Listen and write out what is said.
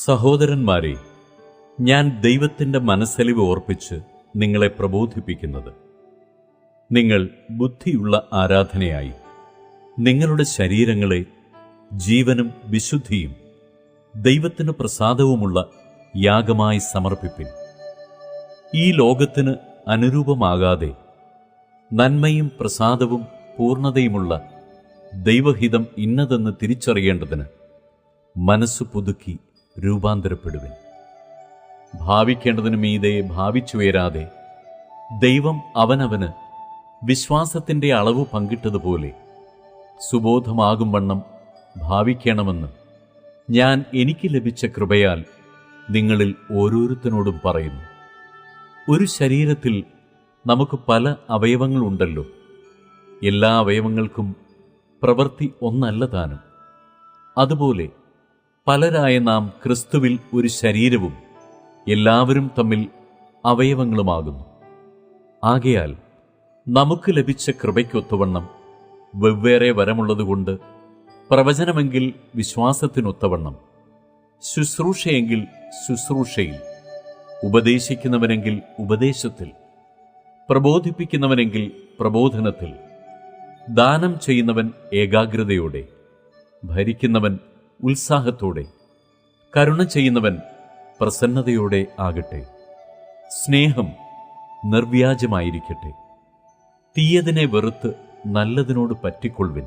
സഹോദരന്മാരെ ഞാൻ ദൈവത്തിന്റെ മനസ്സലിവ് ഓർപ്പിച്ച് നിങ്ങളെ പ്രബോധിപ്പിക്കുന്നത്. നിങ്ങൾ ബുദ്ധിയുള്ള ആരാധനയായി. നിങ്ങളുടെ ശരീരങ്ങളെ ജീവനും വിശുദ്ധിയും ദൈവത്തിന് പ്രസാദവുമുള്ള യാഗമായി സമർപ്പിപ്പിൻ. ഈ ലോകത്തിന് അനുരൂപമാകാതെ നന്മയും പ്രസാദവും പൂർണതയുമുള്ള ദൈവഹിതം ഇന്നതെന്ന് തിരിച്ചറിയേണ്ടതിന് മനസ്സ് പുതുക്കി രൂപാന്തരപ്പെടുവിൻ. ഭാവിക്കേണ്ടതിനു മീതെ ഭാവിച്ചുയരാതെ ദൈവം അവനവന് വിശ്വാസത്തിന്റെ അളവ് പങ്കിട്ടതുപോലെ സുബോധമാകും വണ്ണം ഭാവിക്കണമെന്ന് ഞാൻ എനിക്ക് ലഭിച്ച കൃപയാൽ നിങ്ങളിൽ ഓരോരുത്തരോടും പറയുന്നു. ഒരു ശരീരത്തിൽ നമുക്ക് പല അവയവങ്ങളുണ്ടല്ലോ എല്ലാ അവയവങ്ങൾക്കും പ്രവൃത്തി ഒന്നല്ല താനും. അതുപോലെ പലരായ നാം ക്രിസ്തുവിൽ ഒരു ശരീരവും എല്ലാവരും തമ്മിൽ അവയവങ്ങളുമാകുന്നു. ആകയാൽ നമുക്ക് ലഭിച്ച കൃപയ്ക്കൊത്തവണ്ണം വെവ്വേറെ വരമുള്ളതുകൊണ്ട് പ്രവചനമെങ്കിൽ വിശ്വാസത്തിനൊത്തവണ്ണം ശുശ്രൂഷയെങ്കിൽ ശുശ്രൂഷയിൽ ഉപദേശിക്കുന്നവനെങ്കിൽ ഉപദേശത്തിൽ പ്രബോധിപ്പിക്കുന്നവനെങ്കിൽ പ്രബോധനത്തിൽ ദാനം ചെയ്യുന്നവൻ ഏകാഗ്രതയോടെ ഭരിക്കുന്നവൻ ഉത്സാഹത്തോടെ കരുണ ചെയ്യുന്നവൻ പ്രസന്നതയോടെ ആകട്ടെ സ്നേഹം നിർവ്യാജമായിരിക്കട്ടെ തീയതിനെ വെറുത്ത് നല്ലതിനോട് പറ്റിക്കൊള്ളുവിൻ.